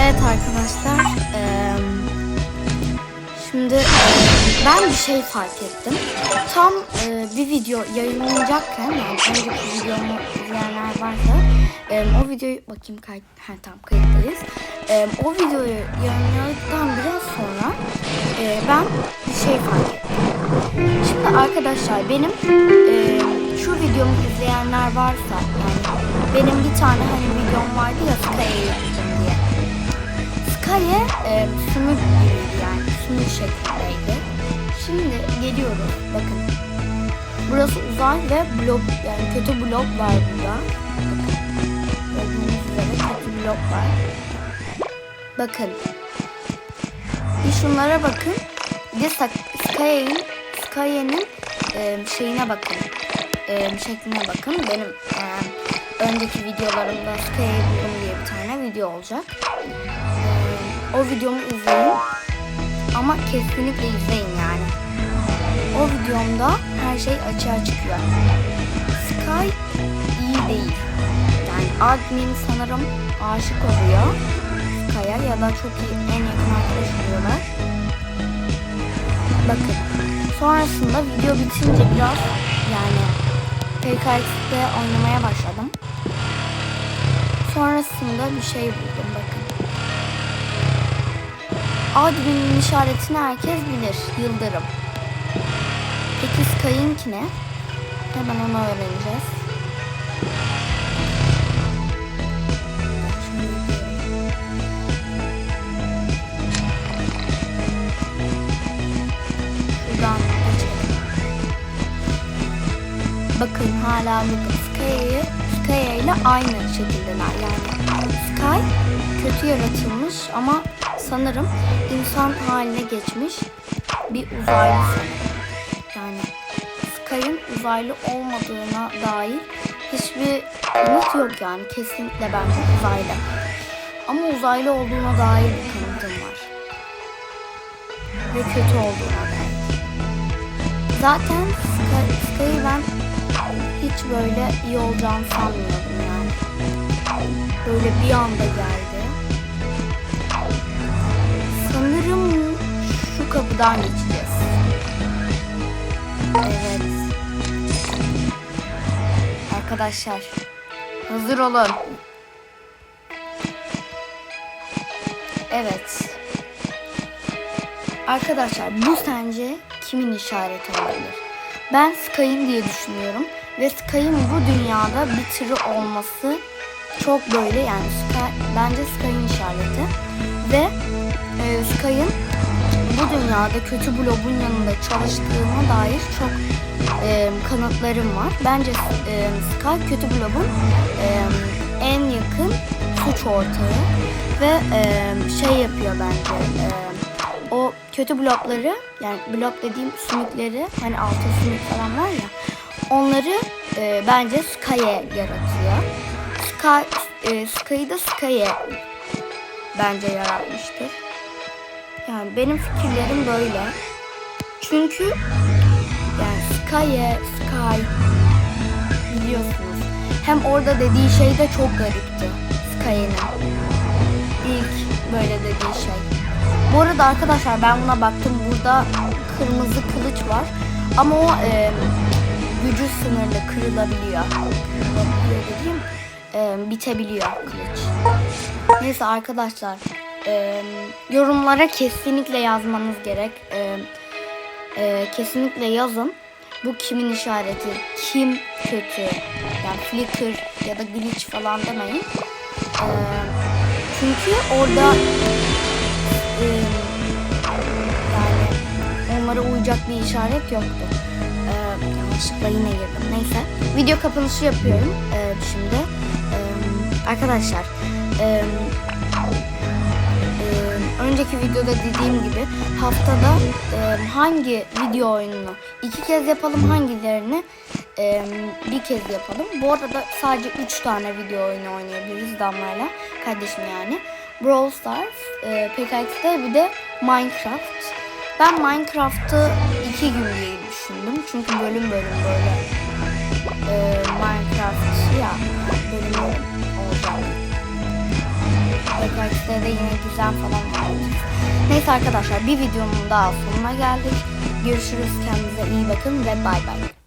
Evet arkadaşlar. şimdi ben bir şey fark ettim. Tam bir video yayınlanacakken yani önceki videomu izleyenler varsa o videoyu bakayım kayıt ha, tamam kayıttayız. O videoyu yayınladıktan biraz sonra ben bir şey fark ettim. Şimdi arkadaşlar benim şu videomu izleyenler varsa yani benim bir tane hani videom vardı ya Sky'e yaptım diye. Sky'e e, sümük gibiydi yani sümük şeklindeydi. Şimdi geliyorum bakın. Burası uzay ve blok yani kötü blok var burada. Gördüğünüz üzere kötü blok var. Bakın. Bir şunlara bakın. Bir de Sky'in Sky'in e, şeyine bakın. E, şekline bakın. Benim e, önceki videolarımda buldum diye bir tane video olacak. E, o videomu izleyin. Ama kesinlikle izleyin yani. O videomda her şey açığa çıkıyor. Sky iyi değil. Yani admin sanırım aşık oluyor Sky'a ya da çok iyi en yakın arkadaş oluyorlar. Bakın. Sonrasında video bitince biraz yani PKX'de oynamaya başladım. Sonrasında bir şey buldum bakın. Admin'in işaretini herkes bilir. Yıldırım. Peki Sky'inki ne? Hemen onu öğreneceğiz. Bakın hala bakın Sky'ı Sky ile aynı şekildeler. Yani Sky kötü yaratılmış ama sanırım insan haline geçmiş bir uzaylı. Yani Sky'ın uzaylı olmadığına dair hiçbir kanıt yok yani. Kesinlikle bence uzaylı. Ama uzaylı olduğuna dair bir kanıtım var. Ve kötü olduğuna dair. Zaten Sky, ben hiç böyle iyi olacağını sanmıyordum yani. Böyle bir anda geldi. Sanırım şu kapıdan geçeceğiz. Evet. Arkadaşlar hazır olun. Evet. Arkadaşlar bu sence kimin işareti olabilir? Ben Sky'ın diye düşünüyorum. Ve Sky'ın bu dünyada bir tırı olması çok böyle yani Sky, bence Sky'ın işareti. Ve e, Sky'ın bu dünyada kötü blobun yanında çalıştığına dair çok e, kanıtlarım var. Bence e, Sky kötü blobun e, en yakın suç ortağı ve e, şey yapıyor bence. E, o kötü blokları yani blok dediğim sümükleri hani altın sümük falan var ya onları e, bence Sky'e yaratıyor. Sky, e, Sky'ı da Sky'e bence yaratmıştır. Yani benim fikirlerim böyle. Çünkü yani Sky'e Sky biliyorsunuz. Hem orada dediği şey de çok garipti. Sky'nin. İlk böyle dediği şey. Bu arada arkadaşlar ben buna baktım. Burada kırmızı kılıç var. Ama o e, gücü sınırlı kırılabiliyor. Kırılabiliyor dediğim e, bitebiliyor kılıç. Neyse arkadaşlar e, yorumlara kesinlikle yazmanız gerek. E, e, kesinlikle yazın. Bu kimin işareti? Kim kötü? Yani flicker ya da glitch falan demeyin. E, çünkü orada e, onlara uyacak bir işaret yoktu. E, yanlışlıkla yine girdim. Neyse. Video kapanışı yapıyorum e, şimdi. E, arkadaşlar e, önceki videoda dediğim gibi haftada e, hangi video oyununu iki kez yapalım hangilerini e, bir kez yapalım. Bu arada sadece 3 tane video oyunu oynayabiliriz Damla'yla. Kardeşim yani. Brawl Stars, e, PKX'de bir de Minecraft. Ben Minecraft'ı iki gün diye düşündüm. Çünkü bölüm bölüm böyle e, Minecraft ya bölüm olacak. Sparks'te de yine gizem falan vardır. Neyse arkadaşlar bir videonun daha sonuna geldik. Görüşürüz kendinize iyi bakın ve bay bay.